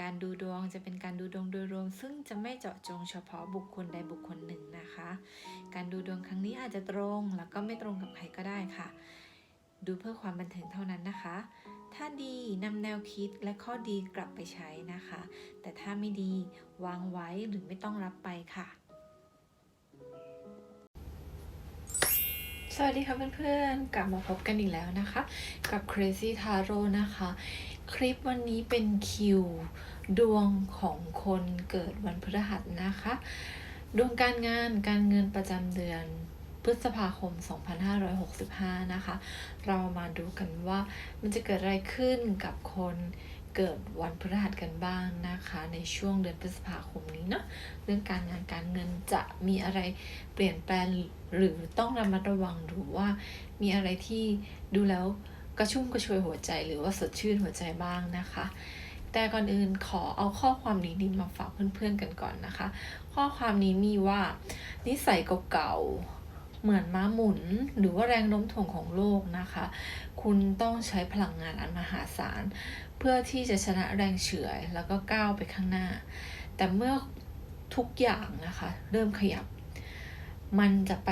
การดูดวงจะเป็นการดูดวงโดยรวม ซึ่งจะไม่เจาะจงเฉพาะบุคคลใดบุคคลหนึ่งนะคะ การดูดวงครั้งนี้อาจจะตรงแล้วก็ไม่ตรงกับใครก็ได้ค่ะ ดูเพื่อความบันเทิงเท่านั้นนะคะ ถ้าดีนำแนวคิดและข้อดีกลับไปใช้นะคะ แต่ถ้าไม่ดีวางไว้หรือไม่ต้องรับไปค่ะสวัสดีค่ะเพื่อนๆ กลับมาพบกันอีกแล้วนะคะ กับ Crazy Tarot นะคะ คลิปวันนี้เป็นคิว ดวงของคนเกิดวันพฤหัสนะคะ ดวงการงานการเงินประจำเดือนพฤษภาคม 2565 นะคะ เรามาดูกันว่ามันจะเกิดอะไรขึ้นกับคนเกิดวันพฤหัสกันบ้างนะคะ ในช่วงเดือนพฤษภาคมนี้เนาะเรื่องการงานการเงินจะมีอะไรเปลี่ยนแปลงหรือต้องระมัดระวังหรือว่ามีอะไรที่ดูแล้วกระชุ่มกระชวยหัวใจหรือว่าสดชื่นหัวใจบ้างนะคะ แต่ก่อนอื่นขอเอาข้อความนี้มาฝากเพื่อนๆกันก่อนนะคะ ข้อความนี้มีว่า นิสัยเก่าๆ เหมือนม้าหมุน หรือว่าแรงโน้มถ่วงของโลกนะคะ คุณต้องใช้พลังงานอันมหาศาล เพื่อที่จะชนะแรงเฉื่อย แล้วก็ก้าวไปข้างหน้า แต่เมื่อทุกอย่างนะคะ เริ่มขยับ มันจะไป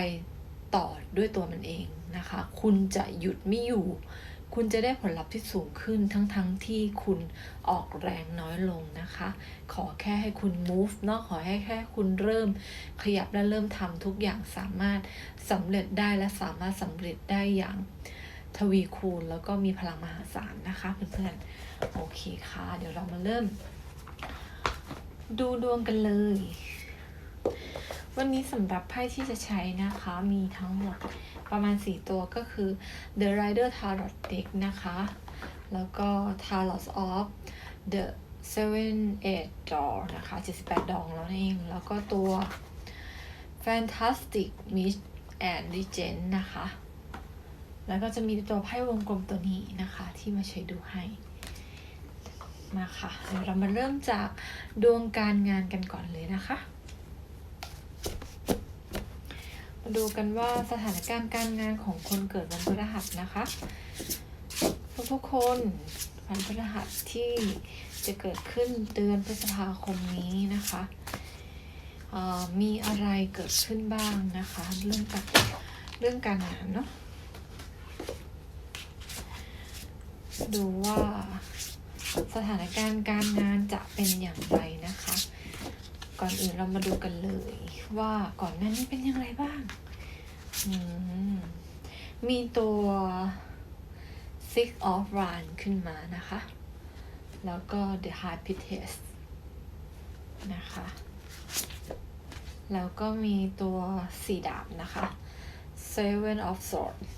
ต่อด้วยตัวมันเองนะคะ คุณจะหยุดไม่อยู่ คุณจะได้ผลลัพธ์ที่สูงขึ้นทั้งๆทที่คุณออกแรงน้อยลงนะคะ ขอแค่ให้คุณ move เนาะขอให้แค่คุณเริ่มขยับและเริ่มทำทุกอย่างสามารถสำเร็จได้และสามารถสำเร็จได้อย่างทวีคูณแล้วก็มีพลังมหาศาลนะคะเพื่อนๆโอเคค่ะ เดี๋ยวเรามาเริ่ม ดูดวงกันเลย วันนี้สำหรับไพ่ที่จะใช้นะคะ มีทั้งหมดประมาณ 4 ตัวก็คือ The Rider Tarot Deck นะคะ แล้วก็ Tarot of the Seven Eight d o r นะคะ 78 ดองแล้วนี่เอง แล้วก็ตัว Fantastic Mist and Legend นะคะ แล้วก็จะมีตัวไพ่วงกลมตัวนี้นะคะ ที่มาใช้ดูให้มาค่ะเดี๋ยวเรามาเริ่มจากดวงการงานกันก่อนเลยนะคะ มาดูกันว่าสถานการณ์การงานของคนเกิดวันพฤหัสนะคะ ทุกๆคนวันพฤหัสที่จะเกิดขึ้นเดือนพฤษภาคมนี้นะคะมีอะไรเกิดขึ้นบ้างนะคะ เรื่องการเรื่องการงานเนาะดูว่าสถานการณ์การงานจะเป็นอย่างไรนะคะ ก่อนอื่นเรามาดูกันเลย ว่าก่อนหน้านี้เป็นอย่างไรบ้างมมีตัว six of w a n ขึ้นมานะคะ แล้วก็ the high priestess นะคะ แล้วก็มีตัวสีดาบนะคะ seven of swords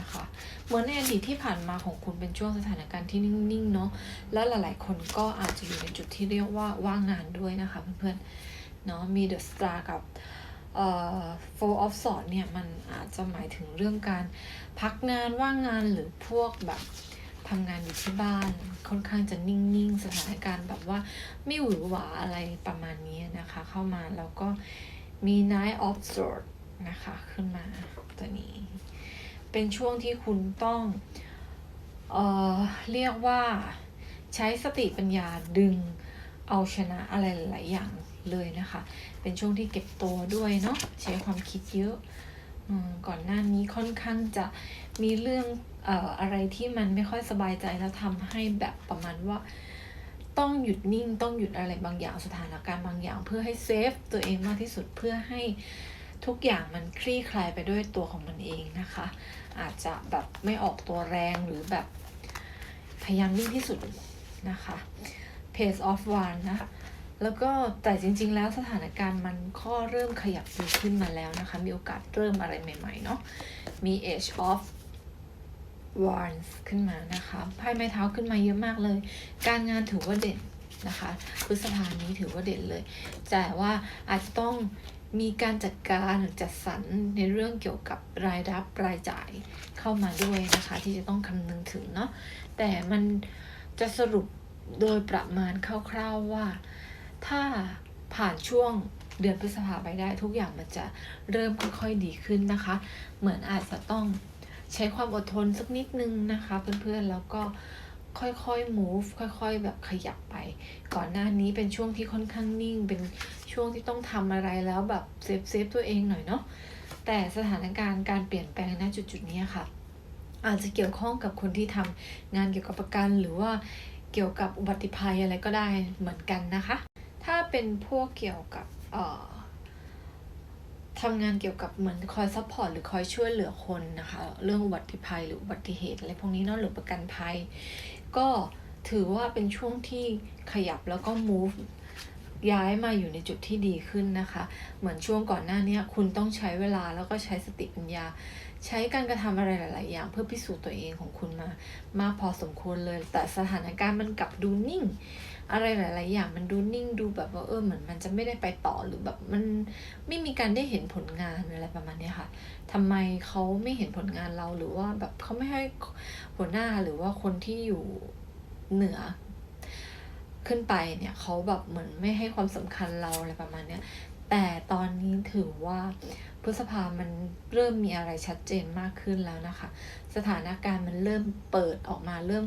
นะคะ เหมือนในอดีตที่ผ่านมาของคุณเป็นช่วงสถานการณ์ที่นิ่งๆเนาะแล้วหลายๆ คนก็อาจจะอยู่ในจุดที่เรียกว่าว่างงานด้วยนะคะเพื่อนๆเนาะมี The Star กับเอ่อ Four of s w o r d เนี่ยมันอาจจะหมายถึงเรื่องการพักงานว่างงานหรือพวกแบบทำงานอยู่ที่บ้านค่อนข้างจะนิ่งๆ สถานการณ์แบบว่าไม่หวือหวาอะไรประมาณนี้นะคะ เข้ามาแล้วก็มี Nine of s w o r d นะคะ ขึ้นมาตัวนี้ เป็นช่วงที่คุณต้องเอ่อเรียกว่าใช้สติปัญญาดึงเอาชนะอะไรหลายอย่างเลยนะคะ เป็นช่วงที่เก็บตัวด้วยเนาะใช้ความคิดเยอะก่อนหน้านี้ค่อนข้างจะมีเรื่องเอ่ออะไรที่มันไม่ค่อยสบายใจแล้วทำให้แบบประมาณว่า ต้องหยุดนิ่งต้องหยุดอะไรบางอย่างสถานการณ์บางอย่าง เพื่อให้เซฟตัวเองมากที่สุดเพื่อให้ ทุกอย่างมันคลี่คลายไปด้วยตัวของมันเองนะคะ อาจจะแบบไม่ออกตัวแรงหรือแบบพยายามนิ่งที่สุดนะคะ pace of one นะแล้วก็แต่จริง ๆ แล้วสถานการณ์มันก็เริ่มขยับดีขึ้นมาแล้วนะคะ มีโอกาสเริ่มอะไรใหม่ ๆ เนาะมี age of wands ขึ้นมานะคะไพ่ไม้เท้าขึ้นมาเยอะมากเลย การงานถือว่าเด่นนะคะพฤษภานี้ถือว่าเด่นเลย แต่ว่าอาจจะต้อง มีการจัดการหรือจัดสรรในเรื่องเกี่ยวกับรายรับรายจ่ายเข้ามาด้วยนะคะ ที่จะต้องคำนึงถึงเนาะแต่มันจะสรุปโดยประมาณคร่าวๆว่า ถ้าผ่านช่วงเดือนพฤษภาไปได้ทุกอย่างมันจะเริ่มค่อยๆดีขึ้นนะคะ เหมือนอาจจะต้องใช้ความอดทนสักนิดนึงนะคะเพื่อนๆแล้วก็ค่อยๆ move ค่อย ๆ แบบขยับไป ก่อนหน้านี้เป็นช่วงที่ค่อนข้างนิ่ง เป็น ช่วงที่ต้องทำอะไรแล้วแบบเซฟเซฟตัวเองหน่อยเนาะแต่สถานการณ์การเปลี่ยนแปลงณจุดๆนี้ค่ะ อาจจะเกี่ยวข้องกับคนที่ทำงานเกี่ยวกับประกัน หรือว่าเกี่ยวกับอุบัติภัยอะไรก็ได้เหมือนกันนะคะ ถ้าเป็นพวกเกี่ยวกับทำงานเกี่ยวกับเหมือนคอยซัพพอร์ตหรือคอยช่วยเหลือคนนะคะ เรื่องอุบัติภัยหรืออุบัติเหตุอะไรพวกนี้เนาะหรือประกันภัย ก็ถือว่าเป็นช่วงที่ขยับแล้วก็ move ย้ายมาอยู่ในจุดที่ดีขึ้นนะคะ เหมือนช่วงก่อนหน้านี้คุณต้องใช้เวลาแล้วก็ใช้สติปัญญา ใช้การกระทำอะไรหลาย ๆ อย่าง เพื่อพิสูจน์ตัวเองของคุณมามากพอสมควรเลย แต่สถานการณ์มันกลับดูนิ่ง อะไรหลาย ๆ อย่างมันดูนิ่งดูแบบว่าเออเหมือนมันจะไม่ได้ไปต่อหรือแบบมันไม่มีการได้เห็นผลงานอะไรประมาณนี้ค่ะทำไมเขาไม่เห็นผลงานเราหรือว่าแบบเขาไม่ให้หัวหน้าหรือว่าคนที่อยู่เหนือ ขึ้นไปเนี่ยเขาแบบเหมือนไม่ให้ความสำคัญเราอะไรประมาณเนี้ยแต่ตอนนี้ถือว่าพฤษภามันเริ่มมีอะไรชัดเจนมากขึ้นแล้วนะคะ สถานการณ์มันเริ่มเปิดออกมาเริ่ม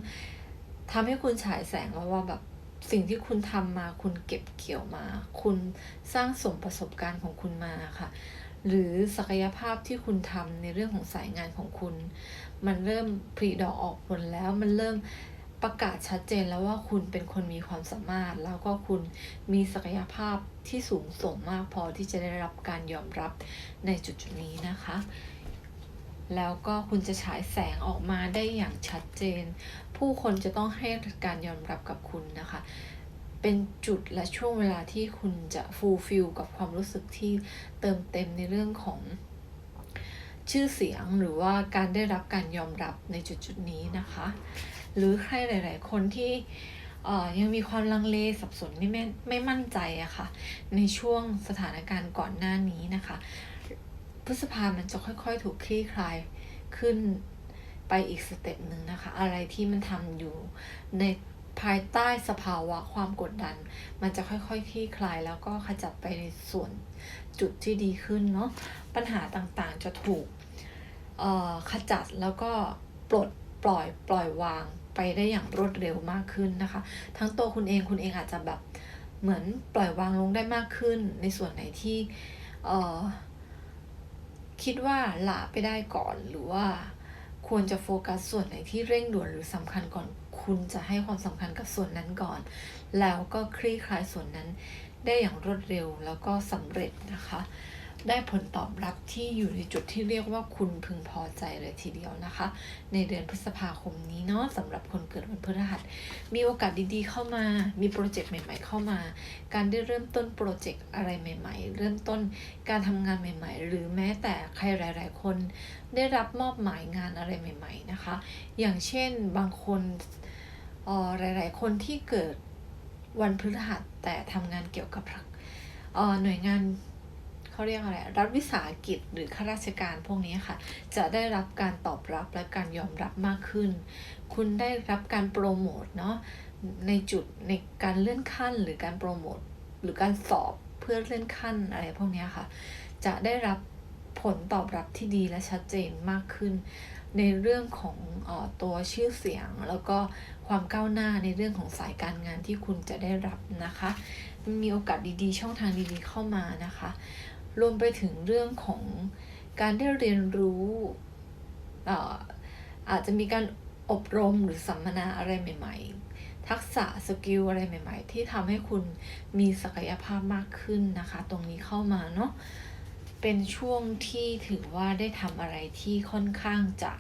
ทำให้คุณฉายแสงว่าว่าแบบสิ่งที่คุณทำมาคุณเก็บเกี่ยวมา คุณสร้างสมประสบการณ์ของคุณมาค่ะ หรือศักยภาพที่คุณทำในเรื่องของสายงานของคุณ มันเริ่มผลิดอกออกผลแล้วมันเริ่ม ประกาศชัดเจนแล้วว่าคุณเป็นคนมีความสามารถ แล้วก็คุณมีศักยภาพที่สูงส่งมากพอที่จะได้รับการยอมรับในจุดๆนี้นะคะ แล้วก็คุณจะฉายแสงออกมาได้อย่างชัดเจน ผู้คนจะต้องให้การยอมรับกับคุณนะคะ เป็นจุดและช่วงเวลาที่คุณจะฟูลฟิลกับความรู้สึกที่เติมเต็มในเรื่องของชื่อเสียงหรือว่าการได้รับการยอมรับในจุดจุดนี้นะคะ หรือใครหลาย ๆ คนที่ยังมีความลังเลสับสนไม่แม่ไม่มั่นใจอะค่ะ ในช่วงสถานการณ์ก่อนหน้านี้นะคะ พฤษภามันจะค่อยๆ ถูกคลี่คลายขึ้นไปอีกสเต็ปหนึ่งนะคะ อะไรที่มันทำอยู่ในภายใต้สภาวะความกดดัน มันจะค่อยๆคลี่คลายแล้วก็ขจัดไปในส่วนจุดที่ดีขึ้นเนาะปัญหาต่างๆจะถูกขจัดแล้วก็ปลด ปล่อยปล่อยวางไปได้อย่างรวดเร็วมากขึ้นนะคะ ทั้งตัวคุณเองคุณเองอาจจะแบบเหมือนปล่อยวางลงได้มากขึ้น ในส่วนไหนที่เออคิดว่าละไปได้ก่อนหรือว่าควรจะโฟกัสส่วนไหนที่เร่งด่วนหรือสำคัญก่อนคุณจะให้ความสำคัญกับส่วนนั้นก่อน แล้วก็คลี่คลายส่วนนั้นได้อย่างรวดเร็วแล้วก็สำเร็จนะคะ ได้ผลตอบรับที่อยู่ในจุดที่เรียกว่าคุณพึงพอใจเลยทีเดียวนะคะ ในเดือนพฤษภาคมนี้เนาะสำหรับคนเกิดวันพฤหัส มีโอกาสดีๆเข้ามา มีโปรเจกต์ใหม่ๆเข้ามา การได้เริ่มต้นโปรเจกต์อะไรใหม่ๆ เริ่มต้นการทำงานใหม่ ๆ หรือแม้แต่ใครหลาย ๆ คนได้รับมอบหมายงานอะไรใหม่ ๆนะคะ อย่างเช่นบางคนออหลาย ๆ คนที่เกิดวันพฤหัสแต่ทำงานเกี่ยวกับออหน่วยงาน เขาเรียกอะไรรัฐวิสาหกิจหรือข้าราชการพวกนี้ค่ะ จะได้รับการตอบรับและการยอมรับมากขึ้น คุณได้รับการโปรโมทเนาะในจุดในการเลื่อนขั้นหรือการโปรโมทหรือการสอบเพื่อเลื่อนขั้นอะไรพวกนี้ค่ะ จะได้รับผลตอบรับที่ดีและชัดเจนมากขึ้น ในเรื่องของออตัวชื่อเสียง แล้วก็ความก้าวหน้าในเรื่องของสายการงานที่คุณจะได้รับนะคะ มีโอกาสดีๆ ช่องทางดีๆเข้ามานะคะ รวมไปถึงเรื่องของการได้เรียนรู้เอ่ออาจจะมีการอบรมหรือสัมมนาอะไรใหม่ ๆ ทักษะสกิลอะไรใหม่ ๆ ที่ทำให้คุณมีศักยภาพมากขึ้นนะคะ ตรงนี้เข้ามาเนาะเป็นช่วงที่ถือว่าได้ทำอะไรที่ค่อนข้างจะ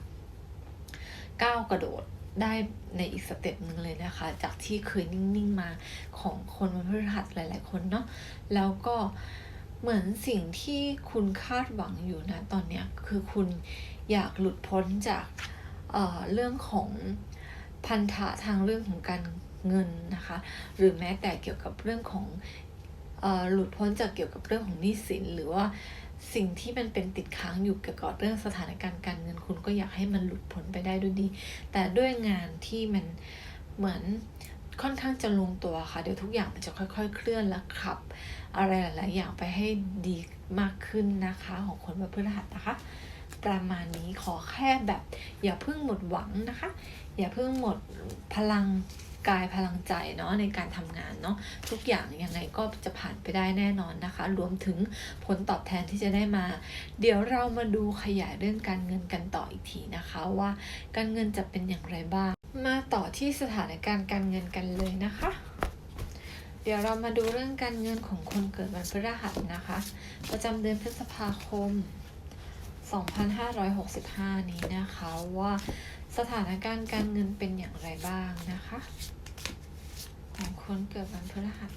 ก้าวกระโดดได้ในอีกสเต็ปหนึ่งเลยนะคะ จากที่เคยนิ่ง ๆ มาของคนวันพฤหัสหลาย ๆ คนเนาะแล้วก็เเหมือนสิ่งที่คุณคาดหวังอยู่นะตอนเนี้ยคือคุณอยากหลุดพ้นจากเเรื่องของพันธะทางเรื่องของการเงินนะคะ หรือแม้แต่เกี่ยวกับเรื่องของอหลุดพ้นจากเกี่ยวกับเรื่องของหนี้สิน หรือว่าสิ่งที่มันเป็นติดค้างอยู่เกี่ยวกับเรื่องสถานการณ์การเงินคุณก็อยากให้มันหลุดพ้นไปได้ด้วยดี แต่ด้วยงานที่มันเหมือน ค่อนข้างจะลงตัวค่ะ เดี๋ยวทุกอย่างมันจะค่อยๆ เคลื่อนและขับ อะไรหลายๆอย่างไปให้ดีมากขึ้นนะคะ ของคนวันพฤหัสนะคะ ประมาณนี้ขอแค่แบบ อย่าเพิ่งหมดหวังนะคะ อย่าเพิ่งหมดพลังกายพลังใจเนาะในการทำงานเนาะทุกอย่างยังไงก็จะผ่านไปได้แน่นอนนะคะ รวมถึงผลตอบแทนที่จะได้มา เดี๋ยวเรามาดูขยายเรื่องการเงินกันต่ออีกทีนะคะ ว่าการเงินจะเป็นอย่างไรบ้าง มาต่อที่สถานการณ์การเงินกันเลยนะคะ เดี๋ยวเรามาดูเรื่องการเงินของคนเกิดวันพฤหัสนะคะ ประจำเดือนพฤษภาคม 2565 นี้นะคะว่าสถานการณ์การเงินเป็นอย่างไรบ้างนะคะ ของคนเกิดวันพฤหัส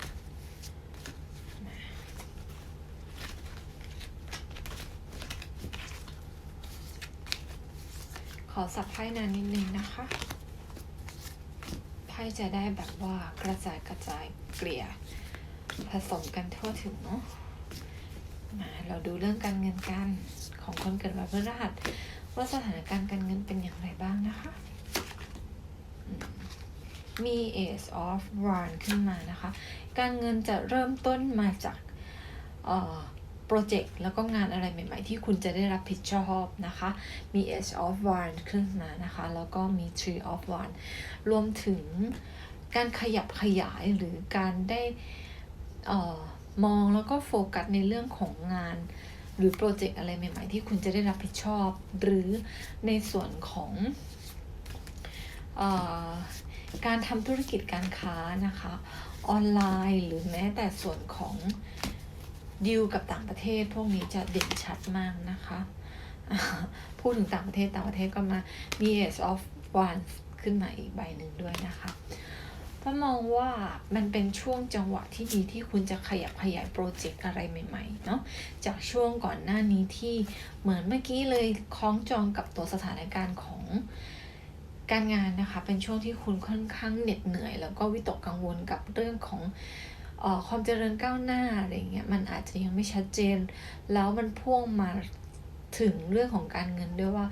ขอสับไพ่นานนิดนึงนะคะ ไพ่จะได้แบบว่ากระจายกระจายเกลี่ย ผสมกันทั่วถึงเนาะมาเราดูเรื่องการเงินกันของคนเกิดวันพฤหัสว่าสถานการณ์การเงินเป็นอย่างไรบ้างนะคะ มี Ace of Wands ขึ้นมานะคะ การเงินจะเริ่มต้นมาจาก โปรเจกต์แล้วก็งานอะไรใหม่ๆ ที่คุณจะได้รับผิดชอบนะคะ มี Ace of Wands ขึ้นมานะคะ แล้วก็มี Tree of Wands รวมถึงการขยับขยายหรือการได้มองแล้วก็โฟกัสในเรื่องของงาน หรือโปรเจกต์อะไรใหม่ ๆ ที่คุณจะได้รับผิดชอบ หรือในส่วนของออการทำธุรกิจการค้านะคะ ออนไลน์หรือแม้แต่ส่วนของ ดีลกับต่างประเทศพวกนี้จะเด่นชัดมากนะคะ พูดถึงต่างประเทศต่างประเทศก็มามี Ace of Wands ขึ้นมาอีกใบหนึ่งด้วยนะคะก็มองว่ามันเป็นช่วงจังหวะที่ดีที่คุณจะขยับขยายโปรเจกต์อะไรใหม่ๆเนาะจากช่วงก่อนหน้านี้ที่เหมือนเมื่อกี้เลยคล้องจองกับตัวสถานการณ์ของการงานนะคะ เป็นช่วงที่คุณค่อนข้างเหน็ดเหนื่อย แล้วก็วิตกกังวลกับเรื่องของ ความเจริญก้าวหน้าอะไรเงี้ยมันอาจจะยังไม่ชัดเจน แล้วมันพ่วงมาถึงเรื่องของการเงินด้วยว่า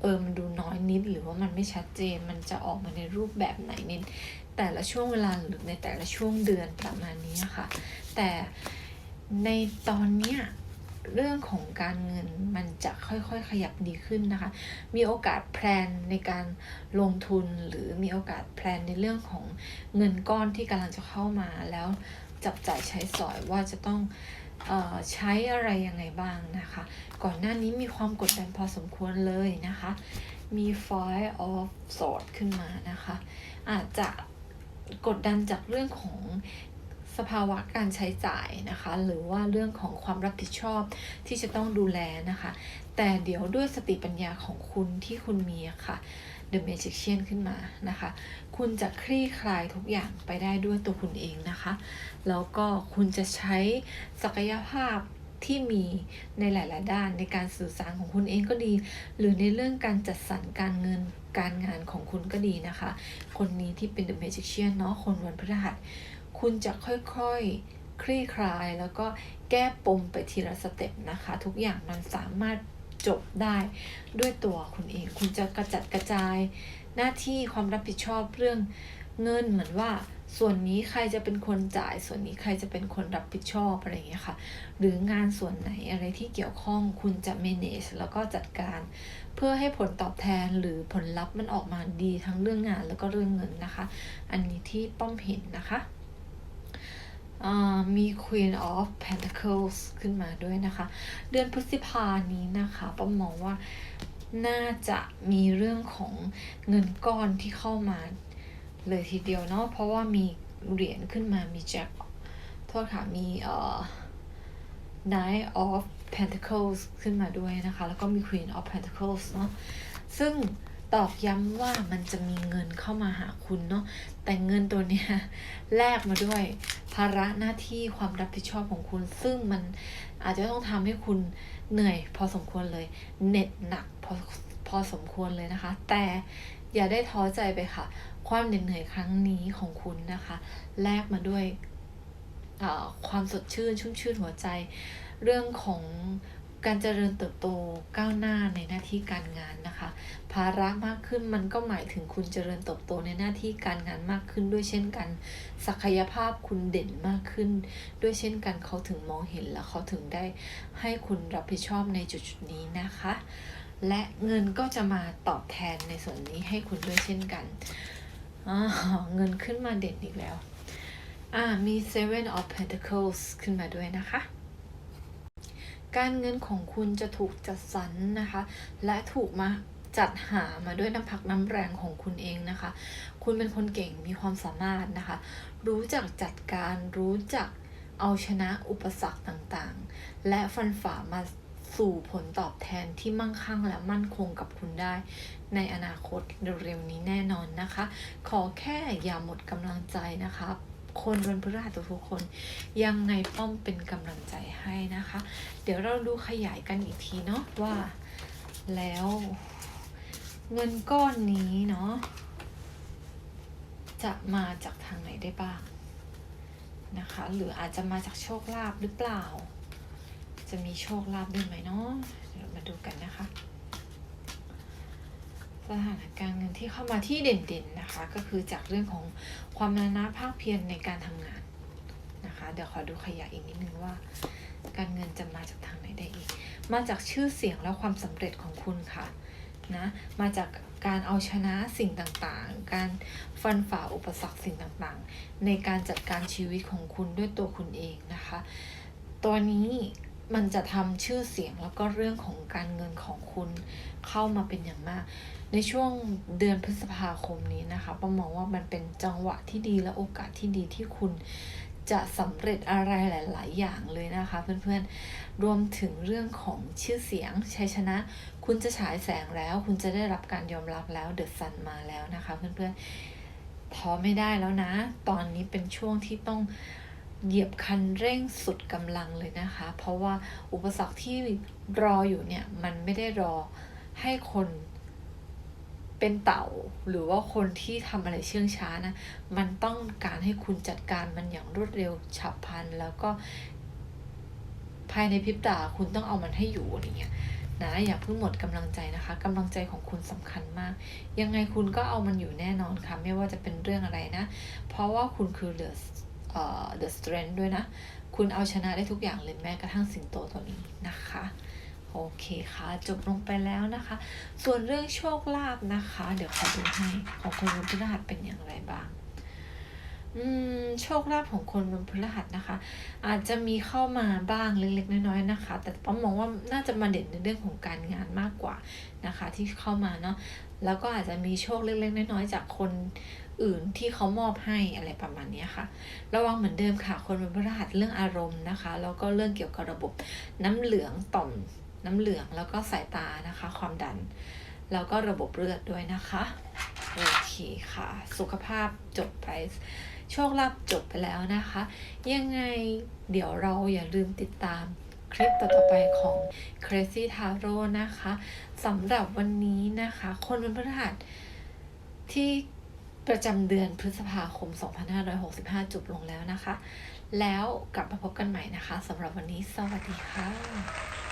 เออมันดูน้อยนิดหรือว่ามันไม่ชัดเจนมันจะออกมาในรูปแบบไหนนิดแต่ละช่วงเวลาหรือในแต่ละช่วงเดือนประมาณนี้ค่ะ แต่ในตอนเนี้ยเรื่องของการเงินมันจะค่อยๆ ขยับดีขึ้นนะคะ มีโอกาสแพลนในการลงทุนหรือมีโอกาสแพลนในเรื่องของเงินก้อนที่กำลังจะเข้ามาแล้ว จับจ่ายใช้สอยว่าจะต้องออใช้อะไรยังไงบ้างนะคะ ก่อนหน้านี้มีความกดดันพอสมควรเลยนะคะ มี Five of sword ขึ้นมานะคะ อาจจะกดดันจากเรื่องของสภาวะการใช้จ่ายนะคะ หรือว่าเรื่องของความรับผิดชอบที่จะต้องดูแลนะคะ แต่เดี๋ยวด้วยสติปัญญาของคุณที่คุณมีะค่ะ The Magician ขึ้นมานะคะ คุณจะคลี่คลายทุกอย่างไปได้ด้วยตัวคุณเองนะคะ แล้วก็คุณจะใช้ศักยภาพที่มีในหลาย ๆ ด้านในการสื่อสารของคุณเองก็ดี หรือในเรื่องการจัดสรรการเงินการงานของคุณก็ดีนะคะ คนนี้ที่เป็น The Magician เนาะคนวันพฤหัส คุณจะค่อยๆคลี่คลายแล้วก็แก้ปมไปทีละสเต็ปนะคะ ทุกอย่างมันสามารถ จบได้ด้วยตัวคุณเอง คุณจะกระจัดกระจายหน้าที่ความรับผิดชอบเรื่องเงินเหมือนว่า ส่วนนี้ใครจะเป็นคนจ่าย ส่วนนี้ใครจะเป็นคนรับผิดชอบอะไรอย่างเงี้ยค่ะ หรืองานส่วนไหนอะไรที่เกี่ยวข้องคุณจะ manage แล้วก็จัดการ เพื่อให้ผลตอบแทนหรือผลลัพธ์มันออกมาดีทั้งเรื่องงานแล้วก็เรื่องเงินนะคะ อันนี้ที่ป้อมเห็นนะคะ มี Queen of Pentacles ขึ้นมาด้วยนะคะ เดือนพฤษภานี้นะคะป้อมมองว่าน่าจะมีเรื่องของเงินก้อนที่เข้ามาเลยทีเดียวเนาะเพราะว่ามีเหรียญขึ้นมามีแจ็คโทษค่ะมีเอ่อ Knight of Pentacles ขึ้นมาด้วยนะคะ แล้วก็มี Queen of Pentacles เนาะซึ่ง ตอกย้ำว่ามันจะมีเงินเข้ามาหาคุณเนาะแต่เงินตัวเนี้ยแลกมาด้วยภาระหน้าที่ความรับผิดชอบของคุณ ซึ่งมันอาจจะต้องทำให้คุณเหนื่อยพอสมควรเลยเหน็ดหนักพอพอสมควรเลยนะคะ แต่อย่าได้ท้อใจไปค่ะ ความเหน็ดเหนื่อยครั้งนี้ของคุณนะคะ แลกมาด้วยความสดชื่นชุ่มชื่นหัวใจ เรื่องของ การเจริญเติบโตก้าวหน้าในหน้าที่การงานนะคะ ภาระมากขึ้นมันก็หมายถึงคุณเจริญเติบโตในหน้าที่การงานมากขึ้นด้วยเช่นกัน ศักยภาพคุณเด่นมากขึ้น ด้วยเช่นกันเขาถึงมองเห็นแล้วเขาถึงได้ให้คุณรับผิดชอบในจุดๆนี้นะคะ และเงินก็จะมาตอบแทนในส่วนนี้ให้คุณด้วยเช่นกันเงินขึ้นมาเด่นอีกแล้วมี seven of pentacles ขึ้นมาด้วยนะคะ การเงินของคุณจะถูกจัดสรรนะคะ และถูกมาจัดหามาด้วยน้ำพักน้ำแรงของคุณเองนะคะ คุณเป็นคนเก่งมีความสามารถนะคะ รู้จักจัดการรู้จักเอาชนะอุปสรรคต่างๆ และฟันฝ่ามาสู่ผลตอบแทนที่มั่งคั่งและมั่นคงกับคุณได้ ในอนาคตเร็วๆนี้แน่นอนนะคะ ขอแค่อย่าหมดกำลังใจนะคะ คนวันพฤหัสทุกคน ยังไงป้อมเป็นกำลังใจให้นะคะ เดี๋ยวเราดูขยายกันอีกทีเนาะว่าแล้วเงินก้อนนี้เนาะจะมาจากทางไหนได้บ้างนะคะ หรืออาจจะมาจากโชคลาภหรือเปล่า จะมีโชคลาภด้วยไหมเนาะเดี๋ยวมาดูกันนะคะ สถานการณ์เงินที่เข้ามาที่เด่นๆนะคะ ก็คือจากเรื่องของความมานะภาคเพียรในการทำงานนะคะ เดี๋ยวขอดูขยายอีกนิดนึงว่า การเงินจะมาจากทางไหนได้อีก มาจากชื่อเสียงและความสำเร็จของคุณค่ะนะมาจากการเอาชนะสิ่งต่างๆ การฟันฝ่าอุปสรรคสิ่งต่างๆ ในการจัดการชีวิตของคุณด้วยตัวคุณเองนะคะ ตัวนี้มันจะทำชื่อเสียงแล้วก็เรื่องของการเงินของคุณเข้ามาเป็นอย่างมาก ในช่วงเดือนพฤษภาคมนี้นะคะป้ามองว่ามันเป็นจังหวะที่ดีและโอกาสที่ดีที่คุณจะสำเร็จอะไรหลาย ๆ อย่างเลยนะคะเพื่อนๆ รวมถึงเรื่องของชื่อเสียงชัยชนะ คุณจะฉายแสงแล้ว คุณจะได้รับการยอมรับแล้วเดอะซันมาแล้วนะคะเพื่อนๆท้อไม่ได้แล้วนะ ตอนนี้เป็นช่วงที่ต้องเหยียบคันเร่งสุดกำลังเลยนะคะ เพราะว่าอุปสรรคที่รออยู่เนี่ย มันไม่ได้รอให้คน เป็นเต่าหรือว่าคนที่ทำอะไรเชื่องช้านะ มันต้องการให้คุณจัดการมันอย่างรวดเร็วฉับพลัน แล้วก็ ภายในพริบตาคุณต้องเอามันให้อยู่อะไรเงี้ยนะอย่าเพิ่งหมดกำลังใจนะคะกำลังใจของคุณสำคัญมาก ยังไงคุณก็เอามันอยู่แน่นอนค่ะ ไม่ว่าจะเป็นเรื่องอะไรนะ เพราะว่าคุณคือ the เอ่อ the strength ด้วยนะ คุณเอาชนะได้ทุกอย่างเลยแม้กระทั่งสิงโตตัวนี้นะคะ โอเคค่ะจบลงไปแล้วนะคะ ส่วนเรื่องโชคลาภนะคะ เดี๋ยวขอดูให้ของคนวันพฤหัสเป็นอย่างไรบ้างอืมโชคลาภของคนวันพฤหัสนะคะ อาจจะมีเข้ามาบ้างเล็กๆน้อยๆนะคะ แต่ป้อมมองว่าน่าจะมาเด่นในเรื่องของการงานมากกว่านะคะ ที่เข้ามาเนาะแล้วก็อาจจะมีโชคเล็กๆน้อยๆจากคนอื่นที่เขามอบให้อะไรประมาณนี้ค่ะ ระวังเหมือนเดิมค่ะ คนวันพฤหัสเรื่องอารมณ์นะคะแล้วก็เรื่องเกี่ยวกับระบบน้ำเหลืองต่อม น้ำเหลืองแล้วก็สายตานะคะ ความดัน แล้วก็ระบบเลือดด้วยนะคะ โอเคค่ะ สุขภาพจบไป โชคลาภจบไปแล้วนะคะ ยังไงเดี๋ยวเราอย่าลืมติดตามคลิปต่อๆไปของ Crazy Taro นะคะสำหรับวันนี้นะคะ คนวันพฤหัสที่ประจำเดือนพฤษภาคม 2565 จบลงแล้วนะคะ แล้วกลับมาพบกันใหม่นะคะสำหรับวันนี้สวัสดีค่ะ